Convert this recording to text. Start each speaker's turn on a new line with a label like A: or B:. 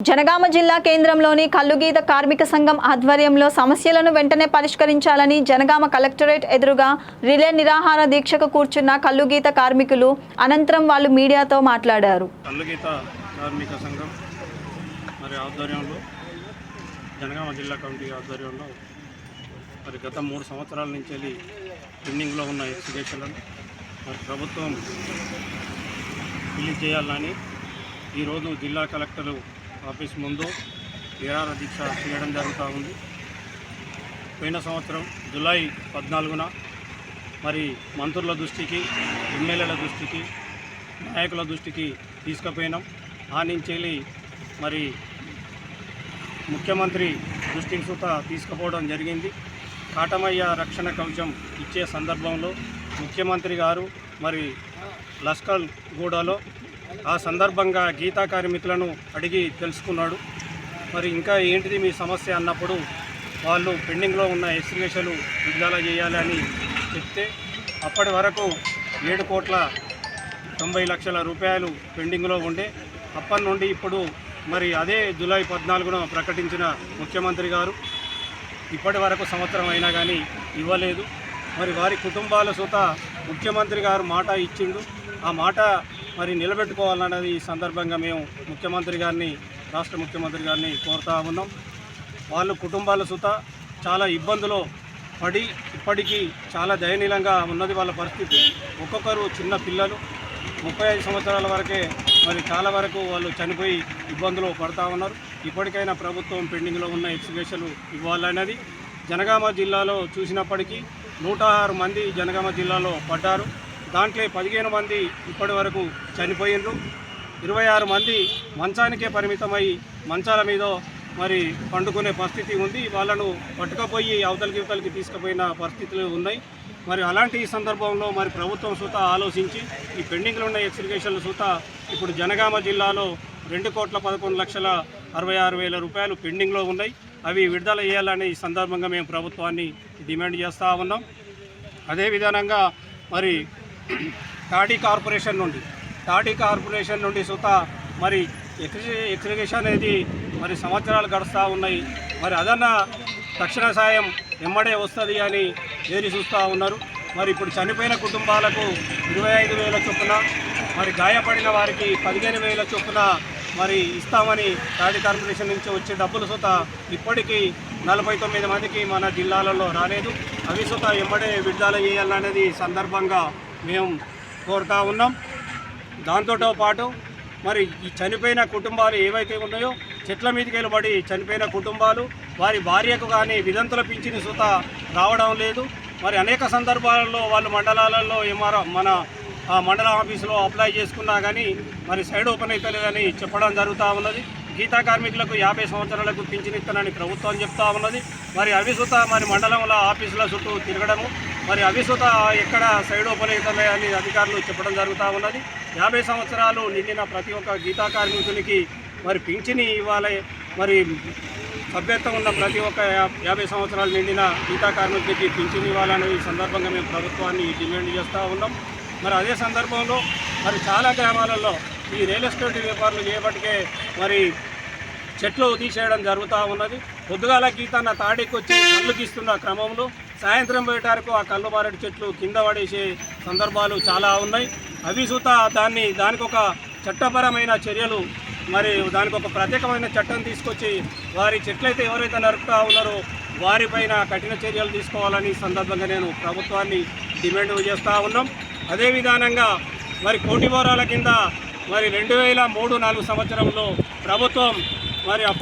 A: జనగామ జిల్లా కేంద్రంలోని కల్లుగీత కార్మిక సంఘం ఆధ్వర్యంలో సమస్యలను వెంటనే పరిష్కరించాలని జనగామ కలెక్టరేట్ ఎదురుగా రిలే నిరాహార దీక్షకు కూర్చున్న కల్లుగీత కార్మికులు అనంతరం వాళ్ళు మీడియాతో మాట్లాడారు.
B: కల్లుగీత కార్మిక సంఘం మరి ఆధ్వర్యంలో జనగామ జిల్లా కమిటీ ఆధ్వర్యంలో మరి గత మూడు సంవత్సరాల నుంచి వెళ్ళి పెండింగ్లో ఉన్న ఎక్సిబిషన్లను మరి ప్రభుత్వం రిలీజ్ చేయాలని ఈరోజు జిల్లా కలెక్టరు ఆఫీస్ ముందు నిరాహార దీక్ష చేయడం జరుగుతూ ఉంది. పోయిన సంవత్సరం జూలై పద్నాలుగున మరి మంత్రుల దృష్టికి ఎమ్మెల్యేల దృష్టికి నాయకుల దృష్టికి తీసుకుపోయినాం. ఆ నుంచి వెళ్ళి మరి ముఖ్యమంత్రి దృష్టికి సుత తీసుకుపోవడం జరిగింది. కాటమయ్య రక్షణ కవచం ఇచ్చే సందర్భంలో ముఖ్యమంత్రి గారు మరి లస్కర్ గూడలో ఆ సందర్భంగా గీతా కార్మికులను అడిగి తెలుసుకున్నాడు. మరి ఇంకా ఏంటిది మీ సమస్య అన్నప్పుడు వాళ్ళు పెండింగ్లో ఉన్న ఎస్టిగేషన్లు విడుదల చేయాలని చెప్తే అప్పటి వరకు ఏడు కోట్ల తొంభై లక్షల రూపాయలు పెండింగ్లో ఉండే అప్పటి నుండి ఇప్పుడు మరి అదే జూలై పద్నాలుగున ప్రకటించిన ముఖ్యమంత్రి గారు ఇప్పటి వరకు సంవత్సరం అయినా కానీ ఇవ్వలేదు. మరి వారి కుటుంబాల సుత ముఖ్యమంత్రి గారు మాట ఇచ్చిండు. ఆ మాట మరి నిలబెట్టుకోవాలన్నది ఈ సందర్భంగా మేము ముఖ్యమంత్రి గారిని రాష్ట్ర ముఖ్యమంత్రి గారిని కోరుతా ఉన్నాం. వాళ్ళు కుటుంబాల సుత చాలా ఇబ్బందులు పడి ఇప్పటికీ చాలా దయనీయంగా ఉన్నది వాళ్ళ పరిస్థితి. ఒక్కొక్కరు చిన్న పిల్లలు ముప్పై ఐదు సంవత్సరాల వరకే మరి చాలా వరకు వాళ్ళు చనిపోయి ఇబ్బందులు పడతా ఉన్నారు. ఇప్పటికైనా ప్రభుత్వం పెండింగ్లో ఉన్న ఎక్సిబిషన్లు ఇవ్వాలన్నది జనగామ జిల్లాలో చూసినప్పటికీ నూట ఆరు మంది జనగామ జిల్లాలో పడ్డారు. దాంట్లో పదిహేను మంది ఇప్పటి వరకు చనిపోయినరు ఇరవై ఆరు మంది మంచానికే పరిమితమై మంచాల మీద మరి పండుకునే పరిస్థితి ఉంది. వాళ్ళను పట్టుకపోయి అవతలికి ఇవతలికి తీసుకుపోయిన పరిస్థితులు ఉన్నాయి. మరి అలాంటి ఈ సందర్భంలో మరి ప్రభుత్వం సుత ఆలోచించి ఈ పెండింగ్లో ఉన్న ఎక్సిగేషన్లు సుత ఇప్పుడు జనగామ జిల్లాలో రెండు కోట్ల పదకొండు లక్షల అరవై ఆరు వేల రూపాయలు పెండింగ్లో ఉన్నాయి. అవి విడుదల చేయాలని ఈ సందర్భంగా మేము ప్రభుత్వాన్ని డిమాండ్ చేస్తూ ఉన్నాం. అదేవిధంగా మరి టాడీ కార్పొరేషన్ నుండి టాడీ కార్పొరేషన్ నుండి సుత మరి ఎక్స్రిగేషన్ అనేది మరి సంవత్సరాలు గడుస్తూ ఉన్నాయి. మరి అదన్న తక్షణ సాయం ఎమ్మడే వస్తుంది అని ఏరి చూస్తూ ఉన్నారు. మరి ఇప్పుడు చనిపోయిన కుటుంబాలకు ఇరవై ఐదు వేల చొప్పున మరి గాయపడిన వారికి పదిహేను వేల చొప్పున మరి ఇస్తామని తాటి కార్పొరేషన్ నుంచి వచ్చే డబ్బులు సుత ఇప్పటికీ నలభై తొమ్మిది మందికి మన జిల్లాలలో రాలేదు. అవి సుత ఎమ్మడే విడుదల చేయాలనేది సందర్భంగా మేము కోరుతా ఉన్నాం. దాంతో పాటు మరి ఈ చనిపోయిన కుటుంబాలు ఏవైతే ఉన్నాయో చెట్ల మీదకి వెళ్ళబడి చనిపోయిన కుటుంబాలు వారి భార్యకు కానీ విదంతుల పింఛని సుత రావడం లేదు. మరి అనేక సందర్భాలలో వాళ్ళు మండలాలలో ఏమారా మన ఆ మండల ఆఫీసులో అప్లై చేసుకున్నా కానీ మరి సైడ్ ఓపెన్ అవుతలేదని చెప్పడం జరుగుతూ ఉన్నది. గీతా కార్మికులకు యాభై సంవత్సరాలకు పింఛనిస్తానని ప్రభుత్వం చెప్తా ఉన్నది. మరి అవిసుత మరి మండలంలో ఆఫీసుల చుట్టూ తిరగడము మరి అవిసుత ఎక్కడ సైడ్ ఓపెన్ అవుతున్నాయని అధికారులు చెప్పడం జరుగుతూ ఉన్నది. యాభై సంవత్సరాలు నిండిన ప్రతి ఒక్క గీతా కార్మికునికి మరి పింఛని ఇవ్వాలి మరి సభ్యత్వం ఉన్న ప్రతి ఒక్క యా- యాభై సంవత్సరాలు నిండిన గీతా కార్మికునికి పింఛన్ ఇవ్వాలనే ఈ సందర్భంగా మేము ప్రభుత్వాన్ని డిమాండ్ చేస్తూ ఉన్నాం. మరి అదే సందర్భంలో మరి చాలా గ్రామాలలో ఈ రియల్ ఎస్టేట్ వ్యాపారులు చేయబట్టికే మరి చెట్లు తీసేయడం జరుగుతూ ఉన్నది. పొద్దుగాల గీతన్న తాడికి వచ్చి కళ్ళు గీస్తున్న క్రమంలో సాయంత్రం పోయేటారకు ఆ కళ్ళు మారటి చెట్లు కింద పడేసే సందర్భాలు చాలా ఉన్నాయి. అవి సూత దాన్ని దానికి ఒక చట్టపరమైన చర్యలు మరి దానికి ఒక ప్రత్యేకమైన చట్టం తీసుకొచ్చి వారి చెట్లయితే ఎవరైతే నరుపుతూ ఉన్నారో వారిపైన కఠిన చర్యలు తీసుకోవాలని సందర్భంగా నేను ప్రభుత్వాన్ని డిమాండ్ చేస్తూ ఉన్నాం. అదే విధానంగా మరి కోటి బోరాల కింద మరి రెండు వేల మూడు నాలుగు సంవత్సరంలో ప్రభుత్వం మరి